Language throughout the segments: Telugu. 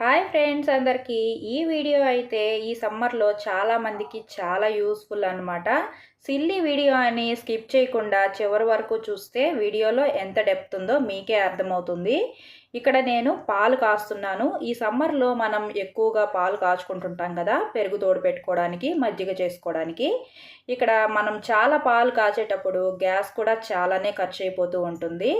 హాయ్ ఫ్రెండ్స్ అందరికీ. ఈ వీడియో అయితే ఈ సమ్మర్లో చాలా మందికి చాలా యూస్ఫుల్ అనమాట సిల్లీ వీడియో అని స్కిప్ చేయకుండా చివరి వరకు చూస్తే వీడియోలో ఎంత డెప్త్ ఉందో మీకే అర్థమవుతుంది. ఇక్కడ నేను పాలు కాస్తున్నాను. ఈ సమ్మర్లో మనం ఎక్కువగా పాలు కాచుకుంటుంటాం కదా పెరుగు తోడు పెట్టుకోవడానికి మజ్జిగ చేసుకోవడానికి. ఇక్కడ మనం చాలా పాలు కాచేటప్పుడు గ్యాస్ కూడా చాలానే ఖర్చు అయిపోతూ ఉంటుంది.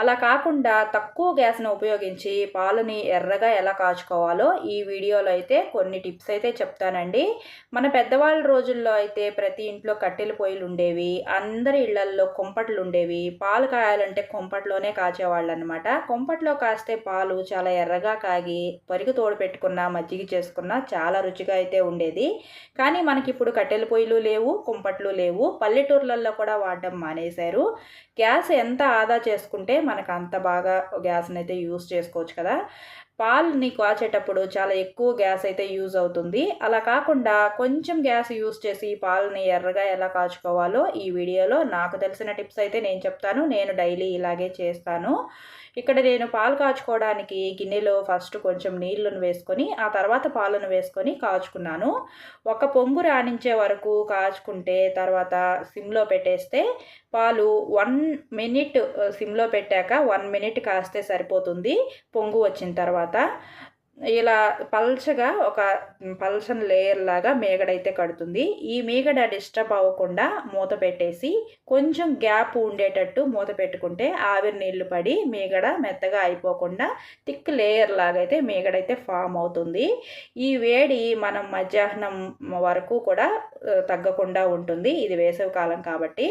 అలా కాకుండా తక్కువ గ్యాస్ను ఉపయోగించి పాలని ఎర్రగా ఎలా కాచుకోవాలో ఈ వీడియోలో అయితే కొన్ని టిప్స్ అయితే చెప్తానండి. మన పెద్దవాళ్ళ రోజుల్లో అయితే ప్రతి ఇంట్లో కట్టెల పొయ్యిలు ఉండేవి అందరి ఇళ్ళల్లో కొంపట్లు ఉండేవి. పాలు కాయాలంటే కొంపట్లోనే కాచేవాళ్ళు అనమాట కొంపట్లో కాస్తే పాలు చాలా ఎర్రగా కాగి పరుగు తోడు పెట్టుకున్న మజ్జిగ చేసుకున్న చాలా రుచిగా అయితే ఉండేది. కానీ మనకి ఇప్పుడు కట్టెల పొయ్యిలు లేవు కుంపట్లు లేవు. పల్లెటూర్లలో కూడా వాడడం మానేశారు. గ్యాస్ ఎంత ఆదా చేసుకుంటే మనకు అంత బాగా గ్యాస్ని అయితే యూస్ చేసుకోవచ్చు కదా. పాలని కాచేటప్పుడు చాలా ఎక్కువ గ్యాస్ అయితే యూజ్ అవుతుంది. అలా కాకుండా కొంచెం గ్యాస్ యూజ్ చేసి పాలని ఎర్రగా ఎలా కాచుకోవాలో ఈ వీడియోలో నాకు తెలిసిన టిప్స్ అయితే నేను చెప్తాను. నేను డైలీ ఇలాగే చేస్తాను. ఇక్కడ నేను పాలు కాచుకోవడానికి గిన్నెలో ఫస్ట్ కొంచెం నీళ్ళను వేసుకొని ఆ తర్వాత పాలను వేసుకొని కాచుకున్నాను. ఒక పొంగు రాణించే వరకు కాచుకుంటే తర్వాత సిమ్లో పెట్టేస్తే పాలు వన్ మినిట్ సిమ్లో పెట్టాక వన్ మినిట్ కాస్తే సరిపోతుంది. పొంగు వచ్చిన తర్వాత. తర్వాత ఇలా పల్చగా ఒక పల్చని లేయర్ లాగా మేగడైతే కడుతుంది. ఈ మేగడ డిస్టర్బ్ అవ్వకుండా మూత పెట్టేసి కొంచెం గ్యాప్ ఉండేటట్టు మూత పెట్టుకుంటే ఆవిరి నీళ్ళు పడి మేగడ మెత్తగా అయిపోకుండా థిక్ లేయర్ లాగా అయితే మేగడైతే ఫామ్ అవుతుంది. ఈ వేడి మనం మధ్యాహ్నం వరకు కూడా తగ్గకుండా ఉంటుంది. ఇది వేసవి కాలం కాబట్టి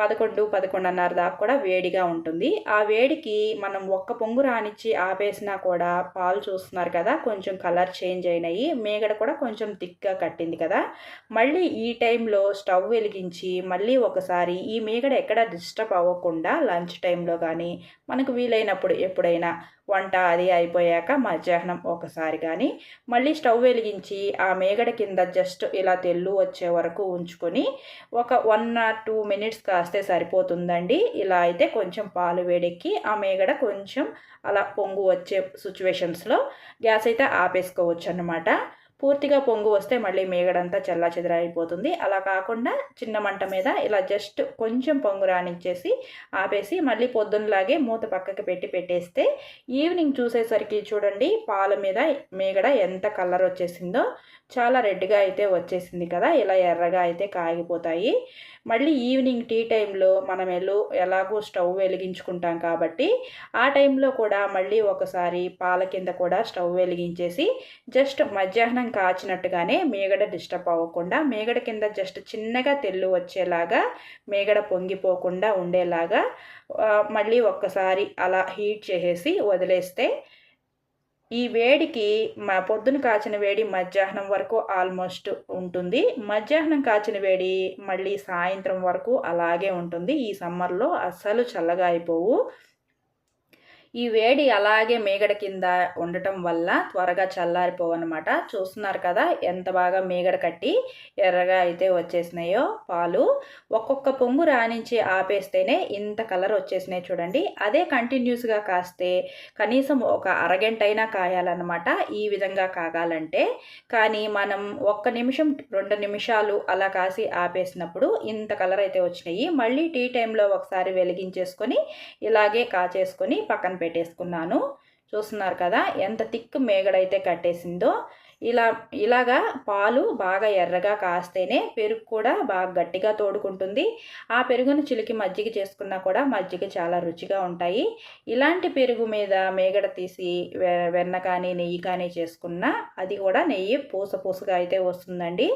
పదకొండు పదకొండున్నర దాకా కూడా వేడిగా ఉంటుంది. ఆ వేడికి మనం ఒక్క పొంగు రానిచ్చి ఆపేసినా కూడా పాలు చూస్తున్నారు కదా కొంచెం కలర్ చేంజ్ అయినాయి. మేగడ కూడా కొంచెం థిక్గా కట్టింది కదా. మళ్ళీ ఈ టైంలో స్టవ్ వెలిగించి మళ్ళీ ఒకసారి ఈ మేగడ ఎక్కడ డిస్టర్బ్ అవ్వకుండా లంచ్ టైంలో కానీ మనకు వీలైనప్పుడు ఎప్పుడైనా వంట అది అయిపోయాక మధ్యాహ్నం ఒకసారి కానీ మళ్ళీ స్టవ్ వెలిగించి ఆ మేగడ కింద జస్ట్ ఇలా తెల్లు వచ్చే వరకు ఉంచుకొని ఒక వన్ ఆర్ టూ మినిట్స్ కాస్తే సరిపోతుందండి. ఇలా అయితే కొంచెం పాలు వేడెక్కి ఆ మేగడ కొంచెం అలా పొంగు వచ్చే సిచ్యువేషన్స్లో గ్యాస్ అయితే ఆపేసుకోవచ్చు అన్నమాట పూర్తిగా పొంగు వస్తే మళ్ళీ మేగడంతా చల్లా చెదరైపోతుంది అలా కాకుండా చిన్న మంట మీద ఇలా జస్ట్ కొంచెం పొంగు రానిచ్చేసి ఆపేసి మళ్ళీ పొద్దున్నలాగే మూత పక్కకి పెట్టి పెట్టేస్తే ఈవినింగ్ చూసేసరికి చూడండి పాల మీద మేగడ ఎంత కలర్ వచ్చేసిందో. చాలా రెడ్గా అయితే వచ్చేసింది కదా. ఇలా ఎర్రగా అయితే కాగిపోతాయి. మళ్ళీ ఈవినింగ్ టీ టైంలో మనం ఎల్లు ఎలాగో స్టవ్ వెలిగించుకుంటాం కాబట్టి ఆ టైంలో కూడా మళ్ళీ ఒకసారి పాల కింద కూడా స్టవ్ వెలిగించేసి జస్ట్ మధ్యాహ్నం కాచినట్టుగానే మేగడ డిస్టర్బ్ అవ్వకుండా మేగడ కింద జస్ట్ చిన్నగా తెల్లు వచ్చేలాగా మేగడ పొంగిపోకుండా ఉండేలాగా మళ్ళీ ఒక్కసారి అలా హీట్ చేసేసి వదిలేస్తే ఈ వేడికి మా పొద్దున కాచిన వేడి మధ్యాహ్నం వరకు ఆల్మోస్ట్ ఉంటుంది. మధ్యాహ్నం కాచిన వేడి మళ్ళీ సాయంత్రం వరకు అలాగే ఉంటుంది. ఈ సమ్మర్లో అస్సలు చల్లగా అయిపోవు. ఈ వేడి అలాగే మేగడ కింద ఉండటం వల్ల త్వరగా చల్లారిపోవన్నమాట. చూస్తున్నారు కదా ఎంత బాగా మేగడ కట్టి ఎర్రగా అయితే వచ్చేసినాయో పాలు. ఒక్కొక్క పొంగు రాణించి ఆపేస్తేనే ఇంత కలర్ వచ్చేసినాయి చూడండి. అదే కంటిన్యూస్గా కాస్తే కనీసం ఒక అరగంట అయినా కాయాలన్నమాట. ఈ విధంగా కాగాలంటే. కానీ మనం ఒక్క నిమిషం రెండు నిమిషాలు అలా కాసి ఆపేసినప్పుడు ఇంత కలర్ అయితే వచ్చినాయి. మళ్ళీ టీ టైంలో ఒకసారి వెలిగించేసుకొని ఇలాగే కాచేసుకొని పక్కన పెట్టేసుకున్నాను. చూస్తున్నారు కదా ఎంత థిక్ మేగడైతే కట్టేసిందో ఇలా ఇలాగా పాలు బాగా ఎర్రగా కాస్తేనే పెరుగు కూడా బాగా గట్టిగా తోడుకుంటుంది. ఆ పెరుగును చిలికి మజ్జిగ చేసుకున్నా కూడా మజ్జిగ చాలా రుచిగా ఉంటాయి. ఇలాంటి పెరుగు మీద మేగడ తీసి వెన్న కానీ నెయ్యి కానీ చేసుకున్నా అది కూడా నెయ్యి పూస పూసగా అయితే వస్తుందండి.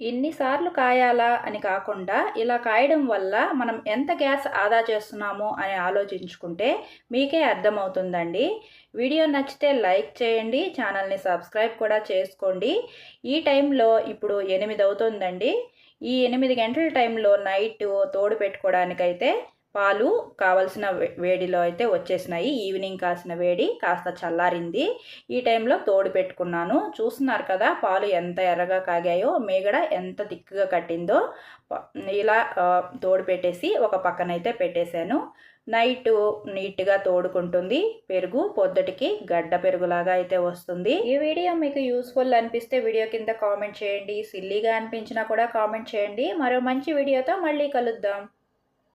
ఇన్నిసార్లు కాయాలా అని కాకుండా ఇలా కాయడం వల్ల మనం ఎంత గ్యాస్ ఆదా చేస్తున్నామో అని ఆలోచించుకుంటే మీకే అర్థమవుతుందండి. వీడియో నచ్చితే లైక్ చేయండి ఛానల్ని సబ్స్క్రైబ్ కూడా చేసుకోండి. ఈ టైంలో ఇప్పుడు ఎనిమిది అవుతుందండి. ఈ ఎనిమిది గంటల టైంలో నైట్ తోడు పెట్టుకోవడానికైతే పాలు కావలసిన వేడిలో అయితే వచ్చేసినాయి. ఈవినింగ్ కాసిన వేడి కాస్త చల్లారింది. ఈ టైంలో తోడు పెట్టుకున్నాను. చూస్తున్నారు కదా పాలు ఎంత ఎర్రగా కాగాయో మేగడ ఎంత థిక్గా కట్టిందో. ఇలా తోడు పెట్టేసి ఒక పక్కనైతే పెట్టేశాను. నైట్ నీట్గా తోడుకుంటుంది. పెరుగు పొద్దుటికి గడ్డ పెరుగులాగా అయితే వస్తుంది. ఈ వీడియో మీకు యూస్ఫుల్ అనిపిస్తే వీడియో కింద కామెంట్ చేయండి. సిల్లీగా అనిపించినా కూడా కామెంట్ చేయండి. మరో మంచి వీడియోతో మళ్ళీ కలుద్దాం.